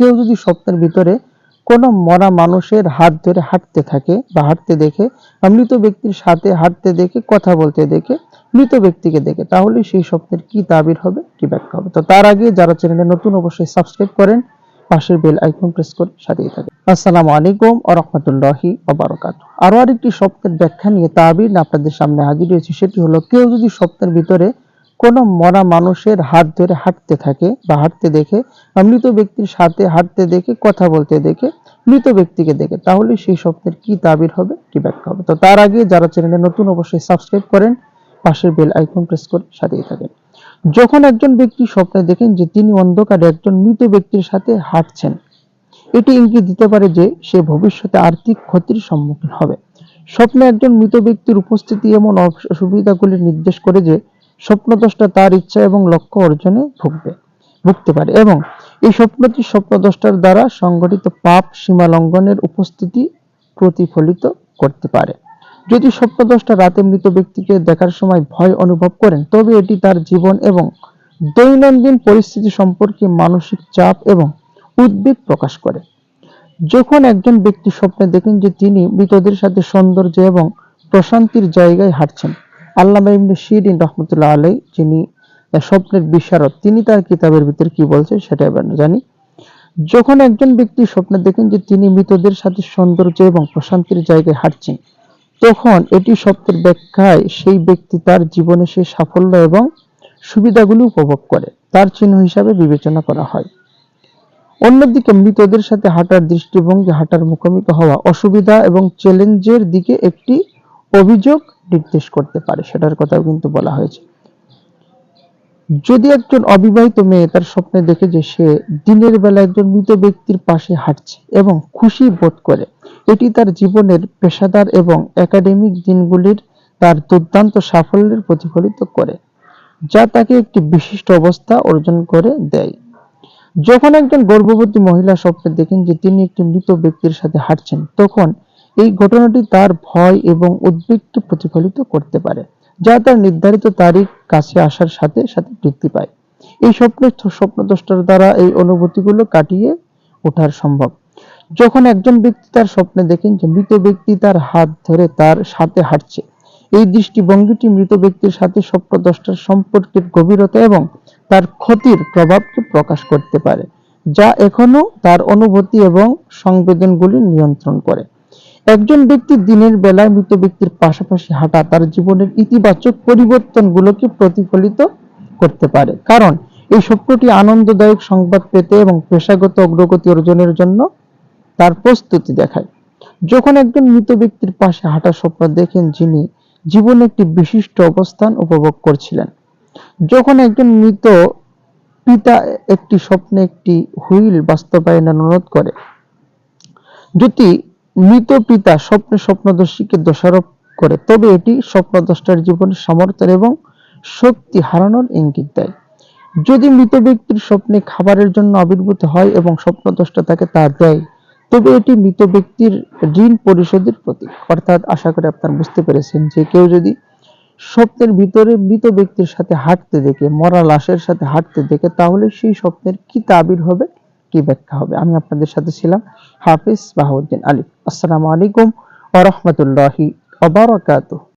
কেউ যদি স্বপ্নের ভিতরে কোনো মরা মানুষের হাত ধরে হাঁটতে থাকে বা হাঁটতে দেখে বা মৃত ব্যক্তির সাথে হাঁটতে দেখে, কথা বলতে দেখে, মৃত ব্যক্তিকে দেখে, তাহলে সেই স্বপ্নের কি তাবির হবে, কি ব্যাখ্যা হবে? তো তার আগে যারা চ্যানেলে নতুন অবশ্যই সাবস্ক্রাইব করেন, পাশের বেল আইকন প্রেস করে সাথেই থাকেন। আসসালামু আলাইকুম ও রহমতুল্লাহি ওবারকাত আরও আরেকটি স্বপ্নের ব্যাখ্যা নিয়ে তাবির আপনাদের সামনে হাজির হয়েছে, সেটি হলো কেউ যদি স্বপ্নের ভিতরে কোনো মরা মানুষের হাত ধরে হাঁটতে থাকে বা হাঁটতে দেখে বা মৃত ব্যক্তির সাথে হাঁটতে দেখে, কথা বলতে দেখে, মৃত ব্যক্তিকে দেখে, তাহলে সেই স্বপ্নের কি তাবির হবে, কি ব্যাখ্যা হবে? তো তার আগে যারা চ্যানেলে নতুন অবশ্যই সাবস্ক্রাইব করেন, পাশের বেল আইকন প্রেস করে সাথেই থাকেন। যখন একজন ব্যক্তি স্বপ্নে দেখেন যে তিনি অন্ধকারে একজন মৃত ব্যক্তির সাথে হাঁটছেন, এটি ইঙ্গিত দিতে পারে যে সে ভবিষ্যতে আর্থিক ক্ষতির সম্মুখীন হবে। স্বপ্নে একজন মৃত ব্যক্তির উপস্থিতি এমন অসুবিধাগুলি নির্দেশ করে যে স্বপ্নদ্রষ্টা তার ইচ্ছা এবং লক্ষ্য অর্জনে ভুগবে, ভুগতে পারে এবং এই স্বপ্নটি স্বপ্নদ্রষ্টার দ্বারা সংগঠিত পাপ সীমা লঙ্ঘনের উপস্থিতি প্রতিফলিত করতে পারে। যদি স্বপ্নদ্রষ্টা রাতে মৃত ব্যক্তিকে দেখার সময় ভয় অনুভব করেন, তবে এটি তার জীবন এবং দৈনন্দিন পরিস্থিতি সম্পর্কে মানসিক চাপ এবং উদ্বেগ প্রকাশ করে। যখন একজন ব্যক্তি স্বপ্নে দেখেন যে তিনি মৃতদের সাথে সৌন্দর্য এবং প্রশান্তির জায়গায় হাঁটছেন আল্লামা ইবনে শিরিন রহমতুল্লাহ আলাই যিনি স্বপ্নের বিশারদ, তিনি তার কিতাবের ভিতর কি বলছেন সেটা এবার জানি। যখন একজন ব্যক্তি স্বপ্নে দেখেন যে তিনি মৃতদের সাথে সৌন্দর্য এবং প্রশান্তির জায়গায় হাঁটছেন, তখন এটি স্বপ্নের ব্যাখ্যায় সেই ব্যক্তি তার জীবনে সেই সাফল্য এবং সুবিধাগুলি উপভোগ করে, তার চিহ্ন হিসাবে বিবেচনা করা হয়। অন্যদিকে মৃতদের সাথে হাঁটার দৃষ্টিভঙ্গি, হাঁটার মুখোমুখি হওয়া অসুবিধা এবং চ্যালেঞ্জের দিকে একটি অভিযোগ নির্দেশ করতে পারে, সেটার কথাও কিন্তু বলা হয়েছে। যদি একজন অবিবাহিত মেয়ে তার স্বপ্নে দেখে যে সে দিনের বেলা একজন মৃত ব্যক্তির পাশে হাঁটছে এবং খুশি বোধ করে, এটি তার জীবনের পেশাদার এবং একাডেমিক দিনগুলির তার দুর্দান্ত সাফল্যের প্রতিফলিত করে, যা তাকে একটি বিশিষ্ট অবস্থা অর্জন করে দেয়। যখন একজন গর্ভবতী মহিলা স্বপ্নে দেখেন যে তিনি একটি মৃত ব্যক্তির সাথে হাঁটছেন, তখন এই ঘটনাটি তার ভয় এবং উদ্বেগকে প্রতিফলিত করতে পারে, যা তার নির্ধারিত তারিখ কাছে আসার সাথে সাথে বৃদ্ধি পায়। এই স্বপ্নের স্বপ্নদ্রষ্টার দ্বারা এই অনুভূতিগুলো কাটিয়ে ওঠার সম্ভব। যখন একজন ব্যক্তি তার স্বপ্নে দেখেন যে মৃত ব্যক্তি তার হাত ধরে তার সাথে হাঁটছে, এই দৃষ্টিভঙ্গিটি মৃত ব্যক্তির সাথে স্বপ্নদ্রষ্টার সম্পর্কের গভীরতা এবং তার ক্ষতির প্রভাবকে প্রকাশ করতে পারে, যা এখনও তার অনুভূতি এবং সংবেদনগুলি নিয়ন্ত্রণ করে। একজন ব্যক্তি দিনের বেলায় মৃত ব্যক্তির পাশাপাশি হাঁটা তার জীবনের ইতিবাচক পরিবর্তনগুলোকে প্রতিফলিত করতে পারে। কারণ এই স্বপ্নটি আনন্দদায়ক সংবাদ পেতে এবং পেশাগত অগ্রগতি অর্জনের জন্য তার প্রস্তুতি দেখায়। যখন একজন মৃত ব্যক্তির পাশে হাঁটা স্বপ্ন দেখেন, যিনি জীবনে একটি বিশিষ্ট অবস্থান উপভোগ করছিলেন। যখন একজন মৃত পিতা একটি স্বপ্নে একটি হুইল বাস্তবায়নের অনুরোধ করে, যদি মৃত পিতা স্বপ্নে স্বপ্নদর্শীকে দোষারোপ করে, তবে এটি স্বপ্নদ্রষ্টার জীবনের সামর্থ্য এবং শক্তি হারানোর ইঙ্গিত দেয়। যদি মৃত ব্যক্তির স্বপ্নে খাবারের জন্য আবির্ভূত হয় এবং স্বপ্নদ্রষ্টা তাকে তা দেয়, তবে এটি মৃত ব্যক্তির ঋণ পরিশোধের প্রতীক। অর্থাৎ আশা করে আপনার বুঝতে পেরেছেন যে কেউ যদি স্বপ্নের ভিতরে মৃত ব্যক্তির সাথে হাঁটতে দেখে, মরা লাশের সাথে হাঁটতে দেখে, তাহলে সেই স্বপ্নের কি তাবির হবে? কি ব্যাখ্যা হবে? আমি আপনাদের সাথে ছিলাম হাফিজ বাহাউদ্দিন আলী আসসালামু আলাইকুম ওয়া রাহমাতুল্লাহি ওয়া বারাকাতুহু।